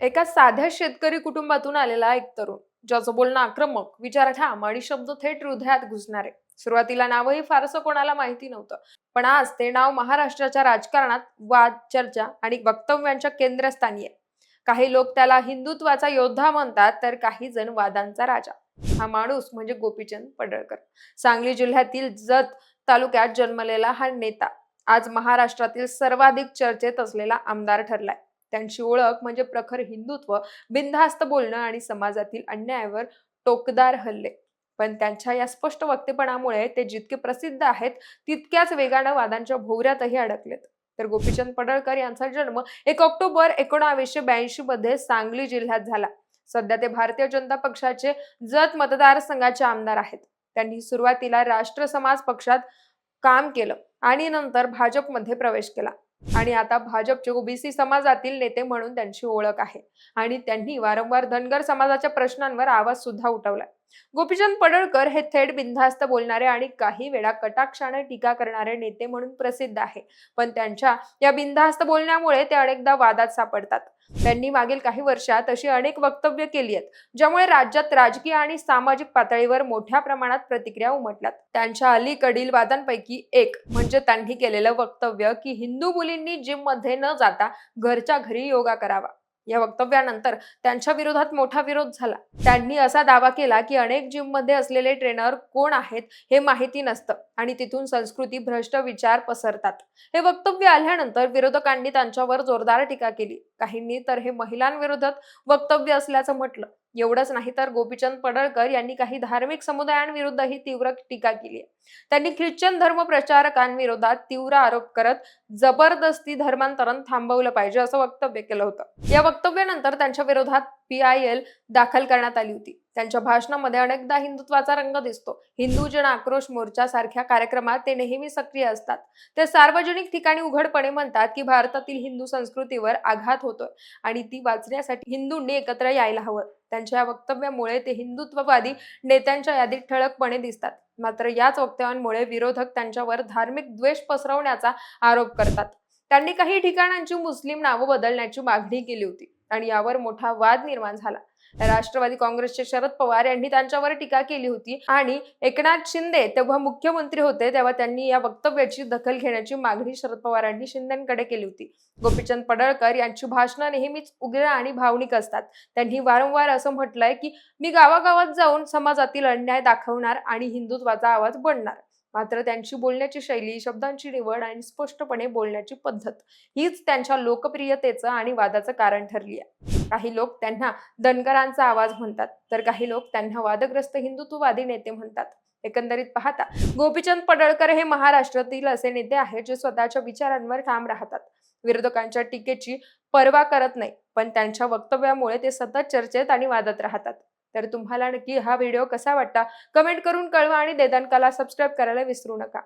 एका साध्या शेतकरी कुटुंबातून आलेला एक तरुण ज्याचं बोलणं आक्रमक विचार ठाम आणि शब्द थेट हृदयात घुसणारे. सुरुवातीला नावही फारसं कोणाला माहिती नव्हतं पण आज ते नाव महाराष्ट्राच्या राजकारणात वाद चर्चा आणि वक्तव्यांच्या केंद्रस्थानी आहे. काही लोक त्याला हिंदुत्वाचा योद्धा म्हणतात तर काही जण वादांचा राजा. हा माणूस म्हणजे गोपीचंद पडळकर. सांगली जिल्ह्यातील जत तालुक्यात जन्मलेला हा नेता. आज महाराष्ट्रातील सर्वाधिक चर्चेत असलेला आमदार ठरलाय. त्यांची ओळख म्हणजे प्रखर हिंदुत्व बिनधास्त बोलणं आणि समाजातील अन्यायावर टोकदार हल्ले. पण त्यांच्या या स्पष्ट वक्तेपणामुळे ते जितके प्रसिद्ध आहेत तितक्याच वेगानं वादांच्या भोवऱ्यातही अडकलेत. तर गोपीचंद पडळकर यांचा जन्म एक ऑक्टोबर एकोणावीसशे ब्याऐंशी मध्ये सांगली जिल्ह्यात झाला. सध्या ते भारतीय जनता पक्षाचे जत मतदारसंघाचे आमदार आहेत. त्यांनी सुरुवातीला राष्ट्र समाज पक्षात काम केलं आणि नंतर भाजपमध्ये प्रवेश केला. आणि आता भाजपचे ओबीसी समाजातील नेते म्हणून त्यांची ओळख आहे. आणि त्यांनी वारंवार धनगर समाजाच्या प्रश्नांवर आवाज सुद्धा उठवलाय. गोपीचंद पडळकर हे थेट बिनधास्त बोलणारे आणि काही वेळा कटाक्षाने टीका करणारे नेते म्हणून प्रसिद्ध आहे. पण त्यांच्या या बिनधास्त बोलण्यामुळे ते अनेकदा वादात सापडतात. त्यांनी मागील काही वर्षात अशी अनेक वक्तव्य केली आहेत ज्यामुळे राज्यात राजकीय आणि सामाजिक पातळीवर मोठ्या प्रमाणात प्रतिक्रिया उमटल्यात. त्यांच्या अलीकडील वादांपैकी एक म्हणजे त्यांनी केलेलं वक्तव्य की हिंदू मुलींनी जिममध्ये न जाता घरच्या घरी योगा करावा. या वक्तव्यानंतर त्यांच्या विरोधात मोठा विरोध झाला. त्यांनी असा दावा केला की अनेक जिममध्ये असलेले ट्रेनर कोण आहेत हे माहिती नसतं आणि तिथून संस्कृती भ्रष्ट विचार पसरतात. हे वक्तव्य आल्यानंतर विरोधकांनी त्यांच्यावर जोरदार टीका केली. काहींनी तर हे महिलांविरोधात वक्तव्य असल्याचं म्हटलं. एवढंच नाही तर गोपीचंद पडळकर यांनी काही धार्मिक समुदायांविरुद्धही तीव्र टीका केली आहे. त्यांनी ख्रिश्चन धर्म प्रचारकांविरोधात तीव्र आरोप करत जबरदस्ती धर्मांतरण थांबवलं पाहिजे असं वक्तव्य केलं होतं. या वक्तव्यानंतर त्यांच्या विरोधात पी आय एल दाखल करण्यात आली होती. त्यांच्या भाषणामध्ये अनेकदा हिंदुत्वाचा रंग दिसतो. हिंदू जन आक्रोश मोर्चा सारख्या कार्यक्रमात ते नेहमी सक्रिय असतात. ते सार्वजनिक ठिकाणी उघडपणे म्हणतात की भारतातील हिंदू संस्कृतीवर आघात होतोय आणि ती वाचण्यासाठी हिंदूंनी एकत्र यायला हवं. त्यांच्या या वक्तव्यामुळे ते हिंदुत्ववादी नेत्यांच्या यादीत ठळकपणे दिसतात. मात्र याच वक्तव्यांमुळे विरोधक त्यांच्यावर धार्मिक द्वेष पसरवण्याचा आरोप करतात. त्यांनी काही ठिकाणांची मुस्लिम नावं बदलण्याची मागणी केली होती आणि यावर मोठा वाद निर्माण झाला. राष्ट्रवादी काँग्रेसचे शरद पवार यांनी त्यांच्यावर टीका केली होती आणि एकनाथ शिंदे तेव्हा मुख्यमंत्री होते तेव्हा त्यांनी या वक्तव्याची दखल घेण्याची मागणी शरद पवारांनी शिंदेकडे केली होती. गोपीचंद पडळकर यांची भाषणं नेहमीच उग्र आणि भावनिक असतात. त्यांनी वारंवार असं म्हटलंय की मी गावागावात जाऊन समाजातील अन्याय दाखवणार आणि हिंदुत्वाचा आवाज बनणार. मात्र त्यांची बोलण्याची शैली शब्दांची निवड आणि स्पष्टपणे बोलण्याची पद्धत हीच त्यांच्या लोकप्रियतेचं आणि वादाचं कारण ठरली आहे. काही लोक त्यांना दनकरांचा आवाज म्हणतात तर काही लोक त्यांना वादग्रस्त हिंदुत्ववादी नेते म्हणतात. एकंदरीत पाहता गोपीचंद पडळकर हे महाराष्ट्रातील असे नेते आहेत जे स्वतःच्या विचारांवर ठाम राहतात. विरोधकांच्या टीकेची पर्वा करत नाही पण त्यांच्या वक्तव्यामुळे ते सतत चर्चेत आणि वादात राहतात. तर तुम्हाला नक्की हा व्हिडिओ कसा वाटता? कमेंट करून कळवा आणि देदानकाला सबस्क्राईब करायला विसरू नका.